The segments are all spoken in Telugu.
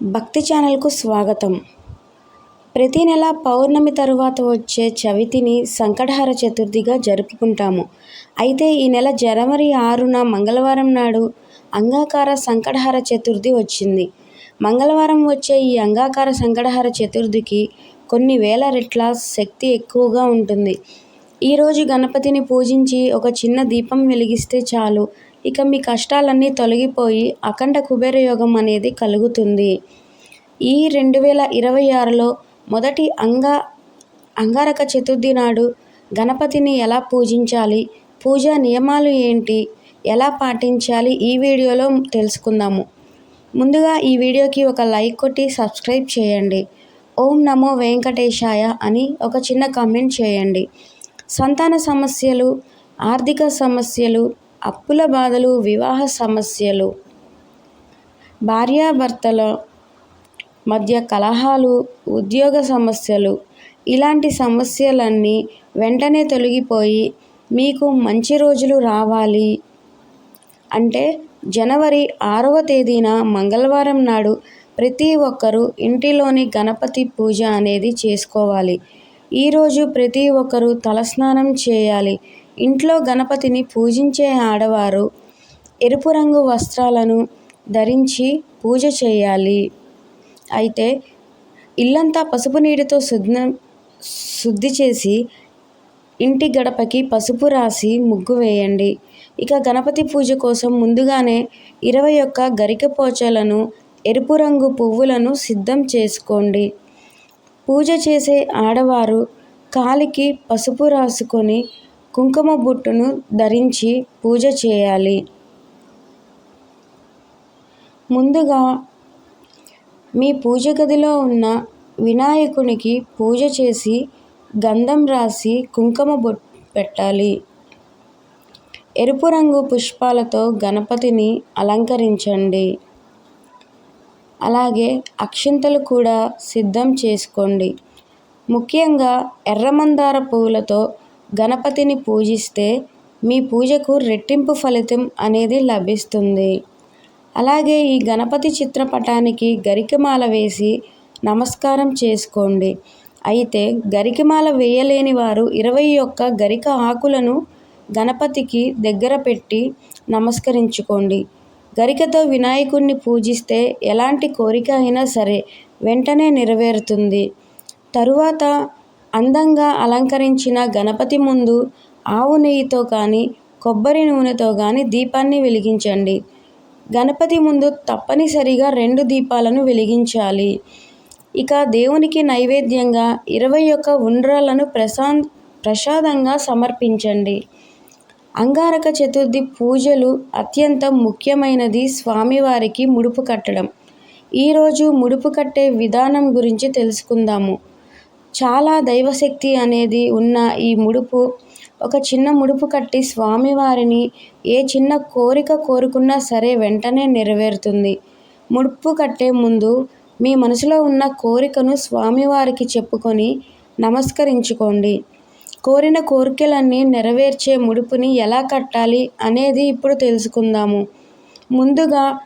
భక్తి ఛానల్కు స్వాగతం. ప్రతి నెల పౌర్ణమి తరువాత వచ్చే చవితిని సంకటహార చతుర్థిగా జరుపుకుంటాము. అయితే ఈ నెల జనవరి ఆరున మంగళవారం నాడు అంగాకార సంకటహార చతుర్థి వచ్చింది. మంగళవారం వచ్చే ఈ అంగాకార సంకటహార చతుర్థికి కొన్ని వేల రెట్ల శక్తి ఎక్కువగా ఉంటుంది. ఈరోజు గణపతిని పూజించి ఒక చిన్న దీపం వెలిగిస్తే చాలు. ఇక మీ కష్టాలన్నీ తొలగిపోయి అఖండ కుబేర యోగం అనేది కలుగుతుంది. ఈ రెండు వేల ఇరవై ఆరులో మొదటి అంగ అంగారక చతుర్థి నాడు గణపతిని ఎలా పూజించాలి పూజా నియమాలు ఏంటి ఎలా పాటించాలి ఈ వీడియోలో తెలుసుకుందాము. ముందుగా ఈ వీడియోకి ఒక లైక్ కొట్టి సబ్స్క్రైబ్ చేయండి. ఓం నమో వెంకటేశాయ అని ఒక చిన్న కామెంట్ చేయండి. సంతాన సమస్యలు ఆర్థిక సమస్యలు అప్పుల బాధలు వివాహ సమస్యలు భార్యాభర్తల మధ్య కలహాలు ఉద్యోగ సమస్యలు ఇలాంటి సమస్యలన్నీ వెంటనే తొలగిపోయి మీకు మంచి రోజులు రావాలి అంటే జనవరి ఆరవ తేదీన మంగళవారం నాడు ప్రతి ఒక్కరూ ఇంటిలోని గణపతి పూజ అనేది చేసుకోవాలి. ఈరోజు ప్రతి ఒక్కరూ తలస్నానం చేయాలి. ఇంట్లో గణపతిని పూజించే ఆడవారు ఎరుపు రంగు వస్త్రాలను ధరించి పూజ చేయాలి. అయితే ఇల్లంతా పసుపు నీటితో శుద్ధ శుద్ధి చేసి ఇంటి గడపకి పసుపు రాసి ముగ్గు వేయండి. ఇక గణపతి పూజ కోసం ముందుగానే ఇరవై ఒక్క గరిక పోచలను ఎరుపు రంగు పువ్వులను సిద్ధం చేసుకోండి. పూజ చేసే ఆడవారు కాలికి పసుపు రాసుకొని కుంకుమ బుట్టును ధరించి పూజ చేయాలి. ముందుగా మీ పూజ గదిలో ఉన్న వినాయకునికి పూజ చేసి గంధం రాసి కుంకుమ బొట్టు పెట్టాలి. ఎరుపు రంగు పుష్పాలతో గణపతిని అలంకరించండి. అలాగే అక్షింతలు కూడా సిద్ధం చేసుకోండి. ముఖ్యంగా ఎర్రమందార పువ్వులతో గణపతిని పూజిస్తే మీ పూజకు రెట్టింపు ఫలితం అనేది లభిస్తుంది. అలాగే ఈ గణపతి చిత్రపటానికి గరికమాల వేసి నమస్కారం చేసుకోండి. అయితే గరికమాల వేయలేని వారు ఇరవై ఒక్క గరిక ఆకులను గణపతికి దగ్గర పెట్టి నమస్కరించుకోండి. గరికతో వినాయకుడిని పూజిస్తే ఎలాంటి కోరిక అయినా సరే వెంటనే నెరవేరుతుంది. తరువాత అందంగా అలంకరించిన గణపతి ముందు ఆవు నెయ్యితో కానీ కొబ్బరి నూనెతో కానీ దీపాన్ని వెలిగించండి. గణపతి ముందు తప్పనిసరిగా రెండు దీపాలను వెలిగించాలి. ఇక దేవునికి నైవేద్యంగా ఇరవై ఒక్క ఉండ్రాలను ప్రశా ప్రసాదంగా సమర్పించండి. అంగారక చతుర్థి పూజలు అత్యంత ముఖ్యమైనది స్వామివారికి ముడుపు కట్టడం. ఈరోజు ముడుపు కట్టే విధానం గురించి తెలుసుకుందాము. చాలా దైవశక్తి అనేది ఉన్న ఈ ముడుపు. ఒక చిన్న ముడుపు కట్టి స్వామివారిని ఏ చిన్న కోరిక కోరుకున్నా సరే వెంటనే నెరవేరుతుంది. ముడుపు కట్టే ముందు మీ మనసులో ఉన్న కోరికను స్వామివారికి చెప్పుకొని నమస్కరించుకోండి. కోరిన కోరికలన్నీ నెరవేర్చే ముడుపుని ఎలా కట్టాలి అనేది ఇప్పుడు తెలుసుకుందాము. ముందుగా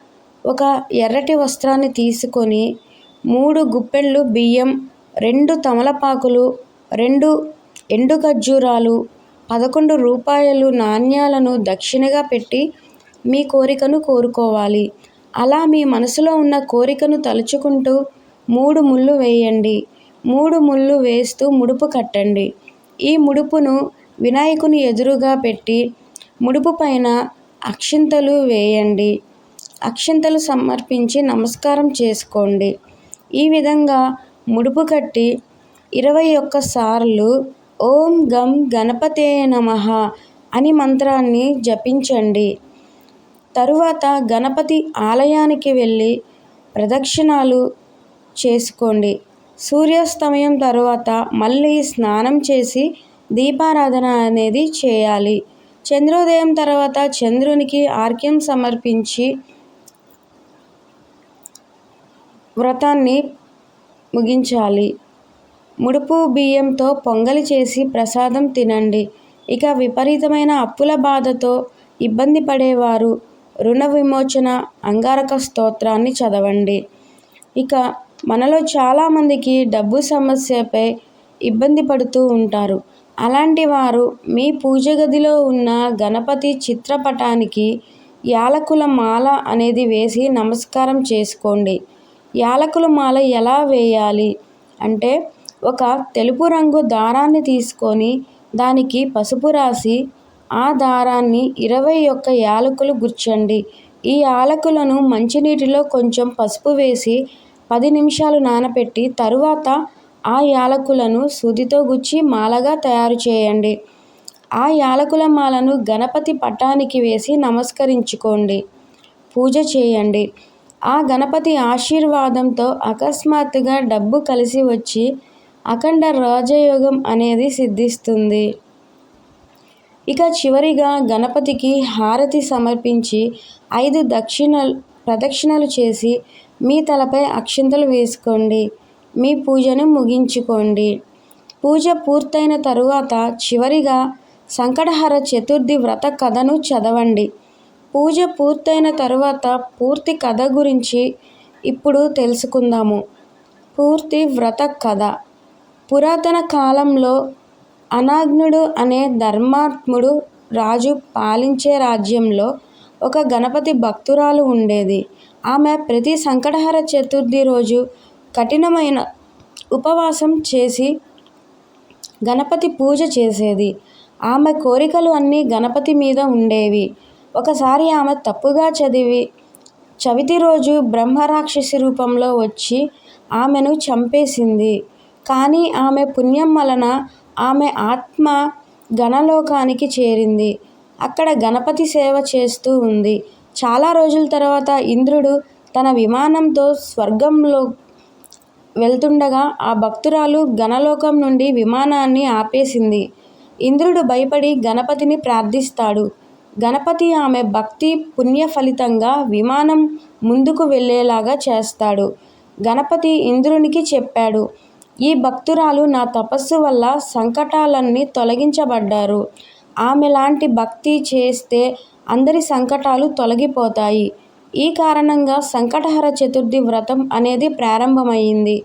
ఒక ఎర్రటి వస్త్రాన్ని తీసుకొని మూడు గుప్పెళ్ళు బియ్యం రెండు తమలపాకులు రెండు ఎండు ఖర్జూరాలు పదకొండు రూపాయలు నాణ్యాలను దక్షిణగా పెట్టి మీ కోరికను కోరుకోవాలి. అలా మీ మనసులో ఉన్న కోరికను తలుచుకుంటూ మూడు ముళ్ళు వేయండి. మూడు ముళ్ళు వేస్తూ ముడుపు కట్టండి. ఈ ముడుపును వినాయకుని ఎదురుగా పెట్టి ముడుపు పైన అక్షింతలు వేయండి. అక్షింతలు సమర్పించి నమస్కారం చేసుకోండి. ఈ విధంగా ముడుపు కట్టి ఇరవై ఒక్క సార్లు ఓం గం గణపతే నమ అని మంత్రాన్ని జపించండి. తరువాత గణపతి ఆలయానికి వెళ్ళి ప్రదక్షిణాలు చేసుకోండి. సూర్యాస్తమయం తర్వాత మళ్ళీ స్నానం చేసి దీపారాధన అనేది చేయాలి. చంద్రోదయం తర్వాత చంద్రునికి ఆర్క్యం సమర్పించి వ్రతాన్ని ముగించాలి. ముడుపు బియ్యంతో పొంగలి చేసి ప్రసాదం తినండి. ఇక విపరీతమైన అప్పుల బాధతో ఇబ్బంది పడేవారు రుణ విమోచన అంగారక స్తోత్రాన్ని చదవండి. ఇక మనలో చాలామందికి డబ్బు సమస్యపై ఇబ్బంది పడుతూ ఉంటారు. అలాంటి వారు మీ పూజ గదిలో ఉన్న గణపతి చిత్రపటానికి యాలకుల మాల అనేది వేసి నమస్కారం చేసుకోండి. యాలకుల మాల ఎలా వేయాలి? అంటే ఒక తెలుపు రంగు దారాన్ని తీసుకొని దానికి పసుపు రాసి ఆ దారాన్ని ఇరవై ఒక్క యాలకులు గుచ్చండి ఈ యాలకులను మంచినీటిలో కొంచెం పసుపు వేసి పది నిమిషాలు నానబెట్టి తరువాత ఆ యాలకులను సూదితో గుచ్చి మాలగా తయారు చేయండి. ఆ యాలకుల మాలను గణపతి పటానికి వేసి నమస్కరించుకోండి. పూజ చేయండి. ఆ గణపతి ఆశీర్వాదంతో అకస్మాత్తుగా డబ్బు కలిసి వచ్చి అఖండ రాజయోగం అనేది సిద్ధిస్తుంది. ఇక చివరిగా గణపతికి హారతి సమర్పించి ఐదు దక్షిణలు ప్రదక్షిణలు చేసి మీ తలపై అక్షింతలు వేసుకోండి. మీ పూజను ముగించుకోండి. పూజ పూర్తయిన తరువాత చివరిగా సంకటహర చతుర్థి వ్రత కథను చదవండి. పూజ పూర్తయిన తర్వాత పూర్తి కథ గురించి ఇప్పుడు తెలుసుకుందాము. పూర్తి వ్రత కథ. పురాతన కాలంలో అనాగ్నుడు అనే ధర్మాత్ముడు రాజు పాలించే రాజ్యంలో ఒక గణపతి భక్తురాలు ఉండేది. ఆమె ప్రతి సంకటహర చతుర్థి రోజు కఠినమైన ఉపవాసం చేసి గణపతి పూజ చేసేది. ఆమె కోరికలు అన్నీ గణపతి మీద ఉండేవి. ఒకసారి ఆమె తప్పుగా చదివి చవితి రోజు బ్రహ్మరాక్షసి రూపంలో వచ్చి ఆమెను చంపేసింది. కానీ ఆమె పుణ్యం వలన ఆమె ఆత్మ గణలోకానికి చేరింది. అక్కడ గణపతి సేవ చేస్తూ ఉంది. చాలా రోజుల తర్వాత ఇంద్రుడు తన విమానంతో స్వర్గంలో వెళ్తుండగా ఆ భక్తురాలు గణలోకం నుండి విమానాన్ని ఆపేసింది. ఇంద్రుడు భయపడి గణపతిని ప్రార్థిస్తాడు. గణపతి ఆమె భక్తి పుణ్య ఫలితంగా విమానం ముందుకు వెళ్ళేలాగా చేస్తాడు. గణపతి ఇంద్రునికి చెప్పాడు ఈ భక్తురాలు నా తపస్సు వల్ల సంకటాలన్నీ తొలగించబడ్డారు. ఆమె లాంటి భక్తి చేస్తే అందరి సంకటాలు తొలగిపోతాయి. ఈ కారణంగా సంకటహర చతుర్థి వ్రతం అనేది ప్రారంభమైంది.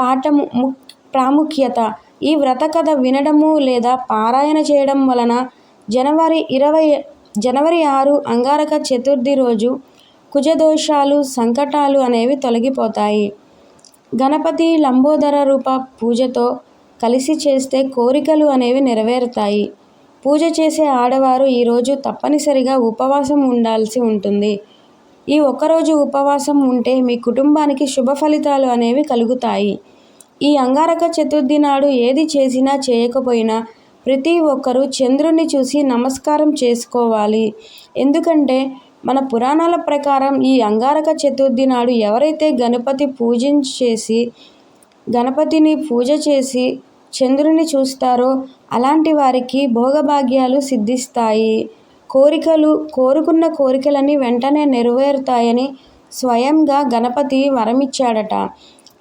పాఠం ము ప్రాముఖ్యత. ఈ వ్రత కథ వినడము లేదా పారాయణ చేయడం వలన జనవరి ఇరవై జనవరి ఆరు అంగారక చతుర్థి రోజు కుజదోషాలు సంకటాలు అనేవి తొలగిపోతాయి. గణపతి లంబోదర రూప పూజతో కలిసి చేస్తే కోరికలు అనేవి నెరవేరుతాయి. పూజ చేసే ఆడవారు ఈరోజు తప్పనిసరిగా ఉపవాసం ఉండాల్సి ఉంటుంది. ఈ ఒక్కరోజు ఉపవాసం ఉంటే మీ కుటుంబానికి శుభ ఫలితాలు అనేవి కలుగుతాయి. ఈ అంగారక చతుర్థి నాడు ఏది చేసినా చేయకపోయినా ప్రతి ఒక్కరూ చంద్రుణ్ణి చూసి నమస్కారం చేసుకోవాలి. ఎందుకంటే మన పురాణాల ప్రకారం ఈ అంగారక చతుర్థి నాడు ఎవరైతే గణపతి పూజించేసి గణపతిని పూజ చేసి చంద్రుని చూస్తారో అలాంటి వారికి భోగభాగ్యాలు సిద్ధిస్తాయి. కోరికలు కోరుకున్న కోరికలన్నీ వెంటనే నెరవేరుతాయని స్వయంగా గణపతి వరమిచ్చాడట.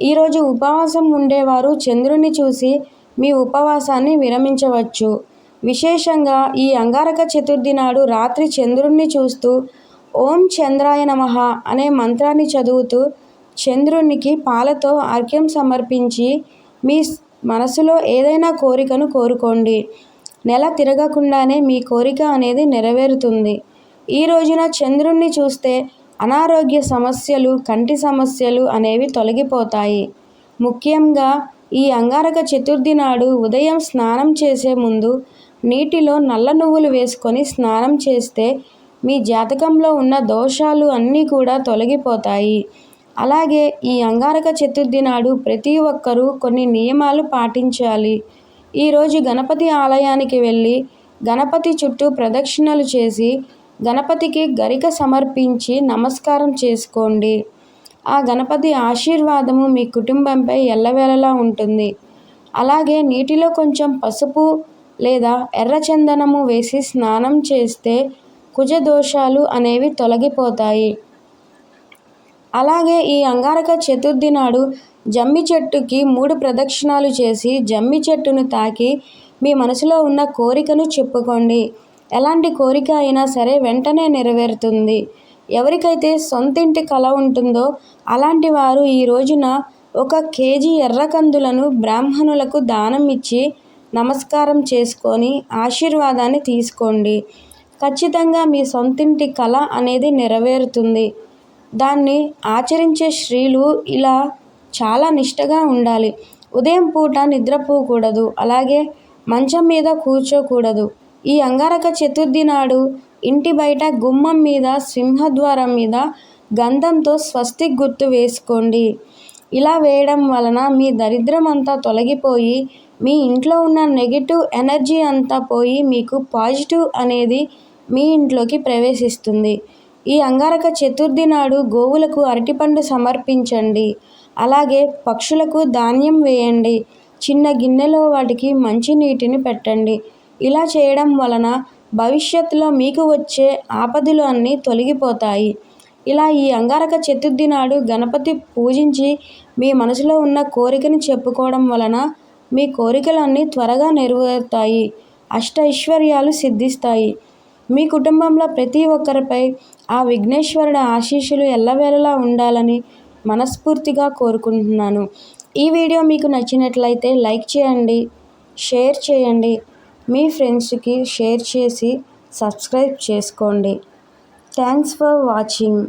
ఈరోజు ఉపవాసం ఉండేవారు చంద్రుని చూసి మీ ఉపవాసాన్ని విరమించవచ్చు. విశేషంగా ఈ అంగారక చతుర్థి నాడు రాత్రి చంద్రుణ్ణి చూస్తూ ఓం చంద్రాయ నమః అనే మంత్రాన్ని చదువుతూ చంద్రునికి పాలతో అర్ఘ్యం సమర్పించి మీ మనసులో ఏదైనా కోరికను కోరుకోండి. నెల తిరగకుండానే మీ కోరిక అనేది నెరవేరుతుంది. ఈ రోజున చంద్రుణ్ణి చూస్తే అనారోగ్య సమస్యలు కంటి సమస్యలు అనేవి తొలగిపోతాయి. ముఖ్యంగా ఈ అంగారక చతుర్థి నాడు ఉదయం స్నానం చేసే ముందు నీటిలో నల్ల నువ్వులు వేసుకొని స్నానం చేస్తే మీ జాతకంలో ఉన్న దోషాలు అన్నీ కూడా తొలగిపోతాయి. అలాగే ఈ అంగారక చతుర్థి నాడు ప్రతి ఒక్కరూ కొన్ని నియమాలు పాటించాలి. ఈరోజు గణపతి ఆలయానికి వెళ్ళి గణపతి చుట్టూ ప్రదక్షిణలు చేసి గణపతికి గరిక సమర్పించి నమస్కారం చేసుకోండి. ఆ గణపతి ఆశీర్వాదము మీ కుటుంబంపై ఎల్లవేళలా ఉంటుంది. అలాగే నీటిలో కొంచెం పసుపు లేదా ఎర్రచందనము వేసి స్నానం చేస్తే కుజ దోషాలు అనేవి తొలగిపోతాయి. అలాగే ఈ అంగారక చతుర్థి నాడు జమ్మి చెట్టుకి మూడు ప్రదక్షిణాలు చేసి జమ్మి చెట్టును తాకి మీ మనసులో ఉన్న కోరికను చెప్పుకోండి. ఎలాంటి కోరిక అయినా సరే వెంటనే నెరవేరుతుంది. ఎవరికైతే సొంతింటి కల ఉంటుందో అలాంటి వారు ఈ రోజున ఒక కేజీ ఎర్రకందులను బ్రాహ్మణులకు దానం ఇచ్చి నమస్కారం చేసుకొని ఆశీర్వాదాన్ని తీసుకోండి. ఖచ్చితంగా మీ సొంతింటి కళ అనేది నెరవేరుతుంది. దాన్ని ఆచరించే స్త్రీలు ఇలా చాలా నిష్టగా ఉండాలి. ఉదయం పూట నిద్రపోకూడదు. అలాగే మంచం మీద కూర్చోకూడదు. ఈ అంగారక చతుర్థి నాడు ఇంటి బయట గుమ్మం మీద సింహద్వారం మీద గంధంతో స్వస్తిక్ గుర్తు వేసుకోండి. ఇలా వేయడం వలన మీ దరిద్రం అంతా తొలగిపోయి మీ ఇంట్లో ఉన్న నెగిటివ్ ఎనర్జీ అంతా పోయి మీకు పాజిటివ్ అనేది మీ ఇంట్లోకి ప్రవేశిస్తుంది. ఈ అంగారక చతుర్థి నాడు గోవులకు అరటిపండు సమర్పించండి. అలాగే పక్షులకు ధాన్యం వేయండి. చిన్న గిన్నెలో వాటికి మంచి నీటిని పెట్టండి. ఇలా చేయడం వలన భవిష్యత్తులో మీకు వచ్చే ఆపదలు అన్నీ తొలగిపోతాయి. ఇలా ఈ అంగారక చతుర్థి నాడు గణపతి పూజించి మీ మనసులో ఉన్న కోరికని చెప్పుకోవడం వలన మీ కోరికలన్నీ త్వరగా నెరవేరుతాయి. అష్ట ఐశ్వర్యాలు సిద్ధిస్తాయి. మీ కుటుంబంలో ప్రతి ఒక్కరిపై ఆ విఘ్నేశ్వరుడి ఆశీస్సులు ఎల్లవేళలా ఉండాలని మనస్ఫూర్తిగా కోరుకుంటున్నాను. ఈ వీడియో మీకు నచ్చినట్లయితే లైక్ చేయండి షేర్ చేయండి. మీ ఫ్రెండ్స్కి షేర్ చేసి సబ్స్క్రైబ్ చేసుకోండి. Thanks for watching.